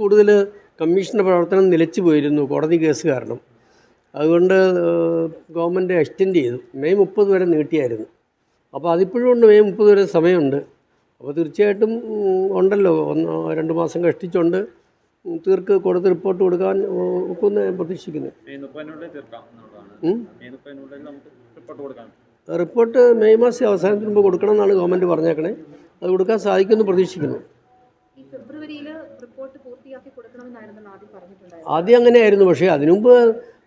കൂടുതൽ കമ്മീഷന്റെ പ്രവർത്തനം നിലച്ചു പോയിരുന്നു കോടതി കേസ് കാരണം. അതുകൊണ്ട് ഗവൺമെന്റ് എക്സ്റ്റെൻഡ് ചെയ്തു. മെയ് മുപ്പത് വരെ നീട്ടിയായിരുന്നു. അപ്പോൾ അതിപ്പോഴും ഉണ്ട്. മെയ് മുപ്പത് വരെ സമയമുണ്ട്. അപ്പോൾ തീർച്ചയായിട്ടും ഉണ്ടല്ലോ. ഒന്ന് രണ്ട് മാസം കഷ്ടിച്ചുണ്ട്. തീർക്ക് കൊടുത്ത് റിപ്പോർട്ട് കൊടുക്കാൻ ഒക്കുമെന്ന് ഞാൻ പ്രതീക്ഷിക്കുന്നു. മെയ് മുപ്പതിനുള്ളിൽ തീർക്കാം എന്നുള്ളതാണ്. മെയ് മുപ്പതിനുള്ളിൽ നമുക്ക് റിപ്പോർട്ട് കൊടുക്കാം. റിപ്പോർട്ട് മെയ് മാസം അവസാനത്തിന് മുമ്പ് കൊടുക്കണം എന്നാണ് ഗവൺമെന്റ് പറഞ്ഞേക്കണേ. അത് കൊടുക്കാൻ സാധിക്കുമെന്ന് പ്രതീക്ഷിക്കുന്നു ഈ ഫെബ്രുവരിയിൽ റിപ്പോർട്ട് പൂർത്തിയാക്കി കൊടുക്കണമെന്നായിരുന്നു ആദ്യം അങ്ങനെയായിരുന്നു പക്ഷേ അതിനുമുമ്പ്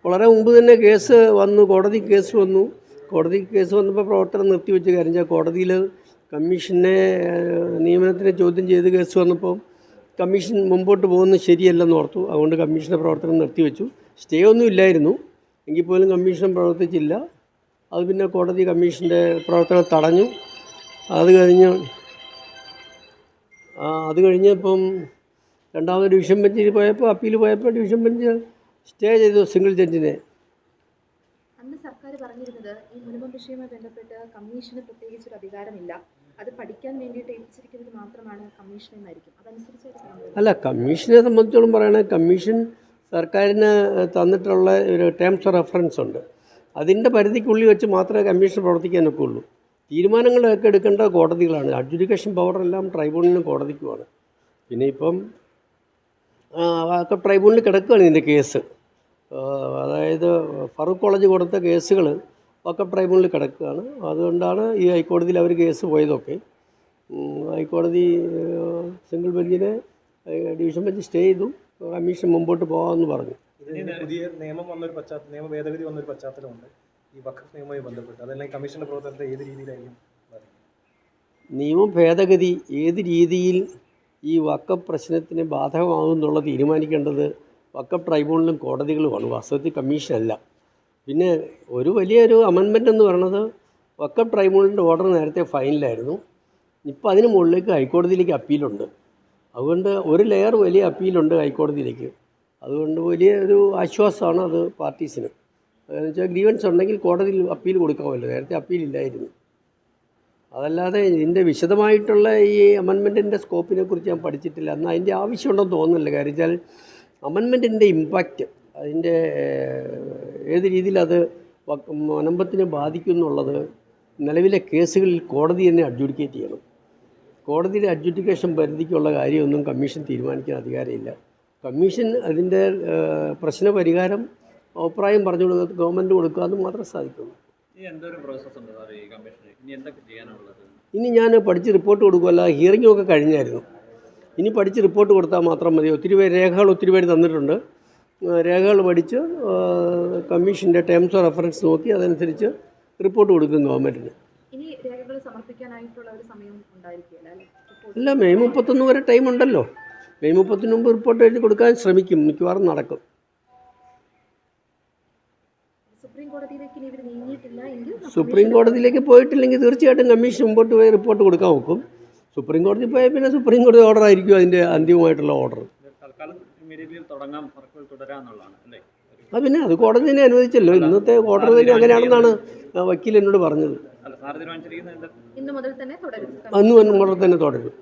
വളരെ മുമ്പ് തന്നെ കേസ് വന്നു കോടതി കേസ് വന്നു. കോടതി കേസ് വന്നപ്പോൾ പ്രവർത്തനം നിർത്തിവെച്ച് കാര്യം വെച്ചാൽ കോടതിയിൽ കമ്മീഷനെ നിയമനത്തിനെ ചോദ്യം ചെയ്ത് കേസ് വന്നപ്പോൾ കമ്മീഷൻ മുമ്പോട്ട് പോകുന്നത് ശരിയല്ലെന്ന് ഓർത്തു. അതുകൊണ്ട് കമ്മീഷന്റെ പ്രവർത്തനം നിർത്തിവെച്ചു. സ്റ്റേ ഒന്നും ഇല്ലായിരുന്നു. എങ്കിൽ പോലും കമ്മീഷൻ പ്രവർത്തിച്ചില്ല. അത് പിന്നെ കോടതി കമ്മീഷന്റെ പ്രവർത്തനം തടഞ്ഞു. അത് കഴിഞ്ഞ് അത് കഴിഞ്ഞപ്പം രണ്ടാമത് ഡിവിഷൻ ബെഞ്ചിൽ പോയപ്പോൾ അപ്പീൽ പോയപ്പോൾ ഡിവിഷൻ ബെഞ്ച് സ്റ്റേ ചെയ്തു സിംഗിൾ ജഡ്ജിനെ. അന്ന് സർക്കാർ പറഞ്ഞിരുന്നത് ഈ മിനിമം വിഷയവുമായി ബന്ധപ്പെട്ട് കമ്മീഷന് പ്രത്യേകിച്ചൊരു അധികാരമില്ല. അത് പഠിക്കാൻ വേണ്ടിയിട്ട് ഏൽപ്പിച്ചിരിക്കുന്നത് മാത്രമാണ് കമ്മീഷൻ എന്നായിരിക്കും അതനുസരിച്ച് അല്ല കമ്മീഷനെ സംബന്ധിച്ചോളം പറയണേ കമ്മീഷൻ സർക്കാരിന് തന്നിട്ടുള്ള ഒരു ടേംസ് ഓഫ് റെഫറൻസ് ഉണ്ട്. അതിന്റെ പരിധിക്കുള്ളിൽ വെച്ച് മാത്രമേ കമ്മീഷൻ പ്രവർത്തിക്കാനൊക്കെ ഉള്ളൂ തീരുമാനങ്ങളൊക്കെ എടുക്കേണ്ട കോടതികളാണ്. അഡ്ജുഡിക്കേഷൻ പവർ എല്ലാം ട്രൈബ്യൂണലിനും കോടതിക്കുമാണ്. പിന്നെ ഇപ്പം അതൊക്കെ ട്രൈബ്യൂണലിൽ കിടക്കുകയാണ് ഇതിന്റെ കേസ്. അതായത് ഫറൂഖ് കോളേജ് കൊടുത്ത കേസുകൾ ഒക്കെ ട്രൈബ്യൂണലിൽ കിടക്കുകയാണ്. അതുകൊണ്ടാണ് ഈ ഹൈക്കോടതിയിൽ അവർ കേസ് പോയതൊക്കെ. ഹൈക്കോടതി സിംഗിൾ ബെഞ്ചിനെ ഡിവിഷൻ ബെഞ്ച് സ്റ്റേ ചെയ്തു. കമ്മീഷൻ മുമ്പോട്ട് പോകാമെന്ന് പറഞ്ഞു. പുതിയ നിയമം വന്നൊരു പശ്ചാത്തലം നിയമ ഭേദഗതി വന്നൊരു പശ്ചാത്തലമുണ്ട്. ഈ വഖഫ് നിയമവുമായി ബന്ധപ്പെട്ട്. അതല്ലെങ്കിൽ കമ്മീഷന്റെ പ്രവർത്തനത്തെ ഏത് രീതിയിലായിരിക്കും? നിയമ ഭേദഗതി ഏത് രീതിയിൽ ഈ വക്കപ്പ് പ്രശ്നത്തിന് ബാധകമാകുമെന്നുള്ള തീരുമാനിക്കേണ്ടത് വക്കപ്പ് ട്രൈബ്യൂണലും കോടതികളുമാണ്. വാസ്തവത്തിൽ കമ്മീഷനല്ല. പിന്നെ ഒരു വലിയൊരു അമെൻമെന്റ് എന്ന് പറയുന്നത് വക്കപ്പ് ട്രൈബ്യൂണലിന്റെ ഓർഡർ നേരത്തെ ഫൈനലായിരുന്നു ഇപ്പോൾ അതിന് മുകളിലേക്ക് ഹൈക്കോടതിയിലേക്ക് അപ്പീലുണ്ട്. അതുകൊണ്ട് ഒരു ലെയർ വലിയ അപ്പീലുണ്ട് ഹൈക്കോടതിയിലേക്ക്. അതുകൊണ്ട് വലിയ ഒരു ആശ്വാസമാണ് അത് പാർട്ടീസിന്. അതെന്ന് വെച്ചാൽ ഗ്രീവൻസ് ഉണ്ടെങ്കിൽ കോടതിയിൽ അപ്പീൽ കൊടുക്കാമല്ലോ നേരത്തെ അപ്പീലില്ലായിരുന്നു അതല്ലാതെ ഇതിന്റെ വിശദമായിട്ടുള്ള ഈ അമൻമെന്റിന്റെ സ്കോപ്പിനെ കുറിച്ച് ഞാൻ പഠിച്ചിട്ടില്ല. എന്നാൽ അതിന്റെ ആവശ്യമുണ്ടെന്ന് തോന്നുന്നില്ല. കാര്യം വെച്ചാൽ അമൻമെന്റിന്റെ ഇമ്പാക്റ്റ് അതിന്റെ ഏത് രീതിയിൽ അത് മനമ്പത്തിനെ ബാധിക്കും എന്നുള്ളത് നിലവിലെ കേസുകളിൽ കോടതി തന്നെ അഡ്ജുഡിക്കേറ്റ് ചെയ്യണം. കോടതിയുടെ അഡ്ജുഡിക്കേഷൻ പരിധിക്കുള്ള കാര്യമൊന്നും കമ്മീഷൻ തീരുമാനിക്കാൻ അധികാരമില്ല. കമ്മീഷൻ അതിന്റെ പ്രശ്നപരിഹാരം അഭിപ്രായം പറഞ്ഞു കൊടുക്കുക ഗവൺമെന്റ് കൊടുക്കുക എന്ന് മാത്രമേ സാധിക്കുള്ളൂ. ഇനി ഞാൻ പഠിച്ച് റിപ്പോർട്ട് കൊടുക്കുമല്ല ഹിയറിംഗ് ഒക്കെ കഴിഞ്ഞായിരുന്നു. ഇനി പഠിച്ച് റിപ്പോർട്ട് കൊടുത്താൽ മാത്രം മതി. ഒത്തിരി പേര് രേഖകൾ ഒത്തിരി പേര് തന്നിട്ടുണ്ട്. രേഖകൾ പഠിച്ച് കമ്മീഷന്റെ ടേംസ് ഓഫ് റെഫറൻസ് നോക്കി അതനുസരിച്ച് റിപ്പോർട്ട് കൊടുക്കും ഗവൺമെന്റിന് ഇനി രേഖകൾ സമർപ്പിക്കാനായിട്ടുള്ള ഒരു സമയം ഉണ്ടായിരിക്കില്ല അല്ലേ അല്ല മെയ് മുപ്പത്തൊന്ന് വരെ ടൈം ഉണ്ടല്ലോ. മെയ് മുപ്പത്തിന് മുമ്പ് റിപ്പോർട്ട് എഴുതി കൊടുക്കാൻ ശ്രമിക്കും. മിക്കവാറും നടക്കും സുപ്രീം കോടതിയിലേക്ക് ഇനി ഇവർ നീങ്ങിയിട്ടില്ല എങ്കിൽ സുപ്രീം കോടതിയിലേക്ക് പോയിട്ടില്ലെങ്കിൽ തീർച്ചയായിട്ടും കമ്മീഷൻ മുമ്പോട്ട് പോയി റിപ്പോർട്ട് കൊടുക്കാൻ നോക്കും. സുപ്രീം കോടതി പോയാൽ പിന്നെ സുപ്രീം കോടതി ഓർഡർ ആയിരിക്കും അതിന്റെ അന്തിമമായിട്ടുള്ള ഓർഡർ അത് പിന്നെ അത് കോടതി തന്നെ അനുവദിച്ചല്ലോ. ഇന്നത്തെ ഓർഡർ തന്നെ അങ്ങനെയാണെന്നാണ് വക്കീൽ എന്നോട് പറഞ്ഞത്. അന്ന് മുതൽ തന്നെ തുടരും.